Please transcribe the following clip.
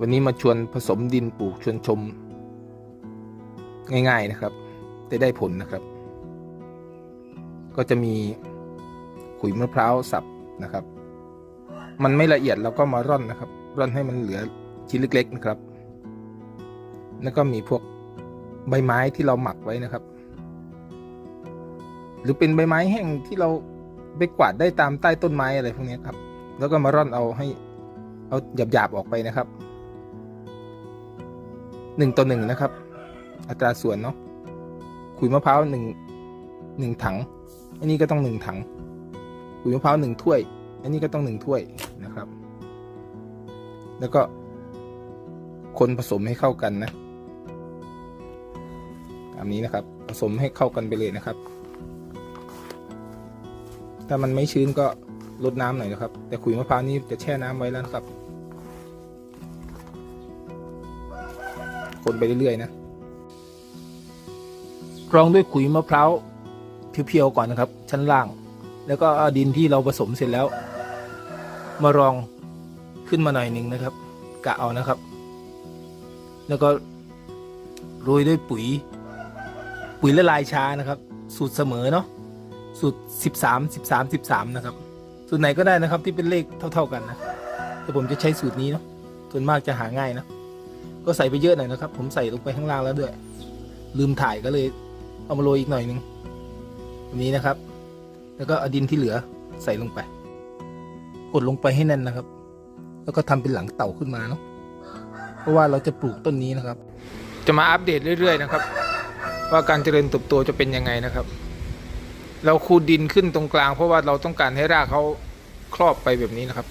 วันนี้มาชวนผสมดินปลูกชวนชม ง่าย ๆนะครับ จะได้ผลนะครับ ก็จะมีขุยมะพร้าวสับนะครับ มันไม่ละเอียดเราก็มาร่อนนะครับ ร่อนให้มันเหลือชิ้นเล็กๆนะครับ แล้วก็มีพวกใบไม้ที่เราหมักไว้นะครับ หรือเป็นใบไม้แห้งที่เราไปกวาดได้ตามใต้ต้นไม้อะไรพวกนี้ครับ แล้วก็มาร่อนเอาให้เอาหยาบๆออกไปนะครับ หนึ่งต่อหนึ่งนะครับ อัตราส่วนเนาะขุยมะพร้าวหนึ่งหนึ่งถัง อันนี้ก็ต้องหนึ่งถังขุยมะพร้าวหนึ่งถ้วย อันนี้ก็ต้องหนึ่งถ้วยนะครับ แล้วก็ คนผสมให้เข้ากันนะตามนี้นะครับ ผสมให้เข้ากันไปเลยนะครับ ถ้ามันไม่ชื้นก็ลดน้ำหน่อยนะครับ แต่ขุยมะพร้าวนี่จะแช่น้ำไว้แล้วครับ คนไปเรื่อยๆนะกรองด้วยขุยมะพร้าวเพียวๆก่อนนะครับ ชั้นล่าง แล้วก็ดินที่เราผสมเสร็จแล้ว มารองขึ้นมาหน่อยหนึ่งนะครับ กะเอานะครับ แล้วก็โรยด้วยปุ๋ย ปุ๋ยละลายช้านะครับ สูตรเสมอเนาะสูตรสิบสามสิบสามสิบสามนะครับ สูตรไหนก็ได้นะครับที่เป็นเลขเท่า ๆกันนะแต่ผมจะใช้สูตรนี้เนาะส่วนมากจะหาง่ายนะ ก็ใส่ไปเยอะหน่อยนะครับ ผมใส่ลงไปข้างล่างแล้วด้วย ลืมถ่ายก็เลย เอามาโรยอีกหน่อยหนึงแบบนี้นะครับ แล้วก็เอาดินที่เหลือใส่ลงไป กดลงไปให้แน่นนะครับ แล้วก็ทำเป็นหลังเต่าขึ้นมาเนาะเพราะว่าเราจะปลูกต้นนี้นะครับ จะมาอัปเดตเรื่อยๆนะครับ ว่าการเจริญเติบโตจะเป็นยังไงนะครับ เราคูดินขึ้นตรงกลาง เพราะว่าเราต้องการให้รากเขาครอบไปแบบนี้นะครับ